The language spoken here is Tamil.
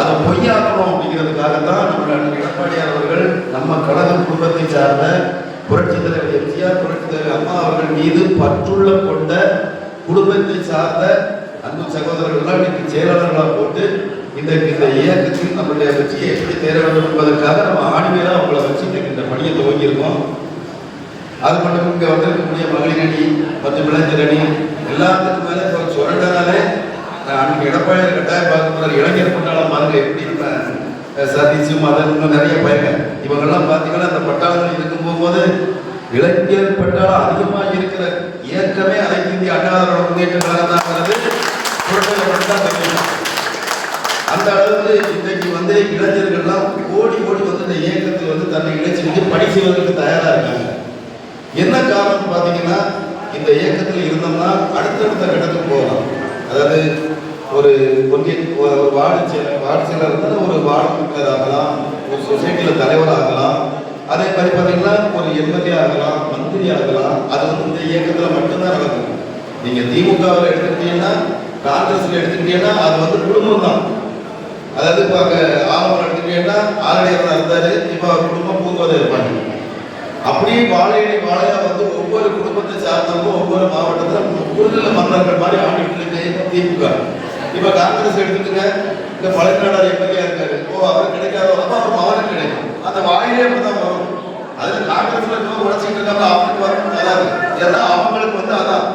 அதை பொய்யாக்கணும் அப்படிங்கிறதுக்காக தான் நம்ம எடப்பாடியார் அவர்கள் நம்ம கழக குடும்பத்தை சார்ந்த புரட்சி தலைவர் எம்ஜிஆர் புரட்சி தலைவர் அம்மா அவர்கள் மீது பற்றுள்ள கொண்ட குடும்பத்தை சார்ந்த அன்பு சகோதரர்கள்லாம் இன்னைக்கு செயலாளர்களாக போட்டு இந்த இந்த இயக்கத்தில் நம்மளுடைய கட்சியை எப்படி தேர வேண்டும் என்பதற்காக நம்ம ஆணிவேரா அவங்கள வச்சு இன்னைக்கு இந்த பணியை துவங்கியிருக்கோம். அது மட்டும் இங்கே வந்திருக்கக்கூடிய மகளிர் அணி மற்றும் இளைஞர் அணி எல்லாத்துக்கும் மேலே அன்னைக்கு எடப்பாடி கட்டாயம் பார்க்கும்போது இளைஞர் பட்டாளம் பாருங்க எப்படி நம்ம அஹ், மதன் இன்னும் நிறைய பையங்க இவங்கெல்லாம் பார்த்தீங்கன்னா அந்த பட்டாளங்கள் இருக்கும் போகும்போது இளைஞர் பட்டாளம் அதிகமாக இருக்கிற இயக்கமே அனைத்து இந்திய அண்ணாதிராவிட முன்னேற்ற கழகம் தான் அந்த அளவுக்கு இன்றைக்கு வந்து இளைஞர்கள்லாம் ஓடி ஓடி வந்து இந்த இயக்கத்தில் வந்து தன்னை இணைச்சிட்டு பணி செய்வதற்கு தயாராக இருக்காங்க. என்ன காரணம் பார்த்தீங்கன்னா இந்த இயக்கத்தில் இருந்தோம்னா அடுத்தடுத்த கட்டத்துக்கு போகலாம். வார்டு செயலர் வார்டு இருந்தால் ஒரு வார்டு மெம்பர் ஆகலாம் ஒரு சொசைட்டியில் தலைவர் ஆகலாம் அதே மாதிரி பார்த்தீங்கன்னா ஒரு எம்எல்ஏ ஆகலாம் மந்திரி ஆகலாம் அது வந்து இந்த இயக்கத்தில் மட்டும்தான் நடக்கும் நீங்கள் திமுகவில் எடுத்துக்கிட்டீங்கன்னா காங்கிரஸில் எடுத்துக்கிட்டீங்கன்னா அது வந்து குடும்பம் தான் அதாவது இப்போ அங்கே எடுத்துக்கிட்டீங்கன்னா ஆரடியாக தான் இருந்தாரு இப்போ அவர் குடும்பம் பூங்கோதை இருப்பாங்க அப்படியே வாழையடி வாழையா வந்து ஒவ்வொரு குடும்பத்தை சார்ந்தவங்க ஒவ்வொரு மாவட்டத்தில் குறுநில மன்னர்கள் மாதிரி ஆண்டுகிட்டு இருக்கு திமுக. இப்போ காங்கிரஸ் எடுத்துட்டுங்க இந்த பழக்காடார் எம்எல்ஏ இருக்காரு. ஓ அவர் கிடைக்காதோ அப்புறம் அவர் கிடைக்கும். அந்த வாயிலே தான் வரும். அதுல காங்கிரஸ்ல இன்னும் உழைச்சிட்டு இருக்காங்க அவங்களுக்கு வரணும். நல்லா இருக்கு. ஏன்னா அவங்களுக்கு வந்து அதான்